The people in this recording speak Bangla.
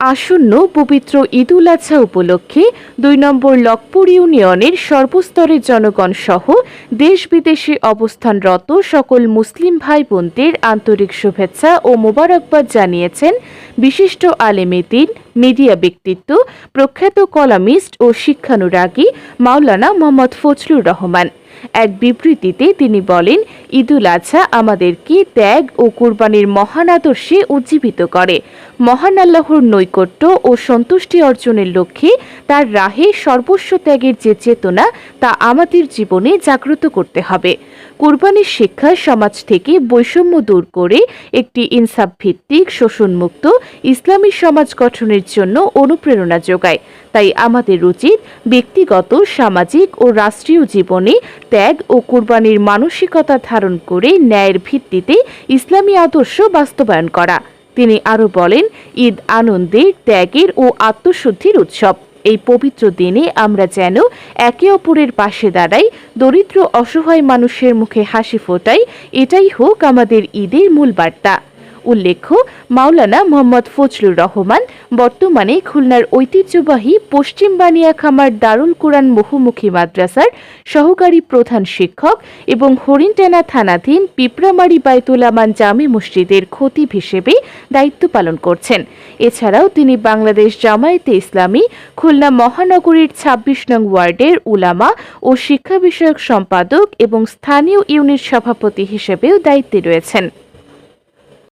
আসন্ন পবিত্র ঈদুল আজহা উপলক্ষে দুই নম্বর লকপুর ইউনিয়নের সর্বস্তরের জনগণ সহ দেশ বিদেশে অবস্থানরত সকল মুসলিম ভাই বোনদের আন্তরিক শুভেচ্ছা ও মোবারকবাদ জানিয়েছেন বিশিষ্ট আলেমেদিন মিডিয়া ব্যক্তিত্ব, প্রখ্যাত কলামিস্ট ও শিক্ষানুরাগী মাওলানা মোহাম্মদ ফজলুর রহমান। এক বিবৃতিতে তিনি বলেন, ঈদুল আজহা আমাদেরকে ত্যাগ ও কুরবানির মহান আদর্শে উজ্জীবিত করে। মহান আল্লাহর নৈকট্য ও সন্তুষ্টি অর্জনের লক্ষ্যে তার রাহে সর্বস্ব ত্যাগের যে চেতনা, তা আমাদের জীবনে জাগ্রত করতে হবে। কুরবানির শিক্ষা সমাজ থেকে বৈষম্য দূর করে একটি ইনসাফ ভিত্তিক শোষণমুক্ত ইসলামী সমাজ গঠনের জন্য অনুপ্রেরণা যোগায়। তাই আমাদের উচিত ব্যক্তিগত, সামাজিক ও রাষ্ট্রীয় জীবনে ত্যাগ ও কুরবানির মানসিকতা ধারণ করে ন্যায়ের ভিত্তিতে ইসলামী আদর্শ বাস্তবায়ন করা। তিনি আরও বলেন, ঈদ আনন্দের, ত্যাগের ও আত্মশুদ্ধির উৎসব। এই পবিত্র দিনে আমরা যেন একে অপরের পাশে দাঁড়াই, দরিদ্র, অসহায় মানুষের মুখে হাসি ফোটাই, এটাই হোক আমাদের ঈদের মূল বার্তা। উল্লেখ্য, মাওলানা মোহাম্মদ ফজলুর রহমান বর্তমানে খুলনার ঐতিহ্যবাহী পশ্চিম বানিয়াখামার দারুল কোরআন বহুমুখী মাদ্রাসার সহকারী প্রধান শিক্ষক এবং হরিণটানা থানাধীন পিঁপড়ামারি বাইতুল আমান জামে মসজিদের খতিব হিসেবে দায়িত্ব পালন করছেন। এছাড়াও তিনি বাংলাদেশ জামায়াতে ইসলামী, খুলনা মহানগরীর ছাব্বিশ নং ওয়ার্ডের উলামা ও শিক্ষা বিষয়ক সম্পাদক এবং স্থানীয় ইউনিট সভাপতি হিসেবেও দায়িত্বে রয়েছেন।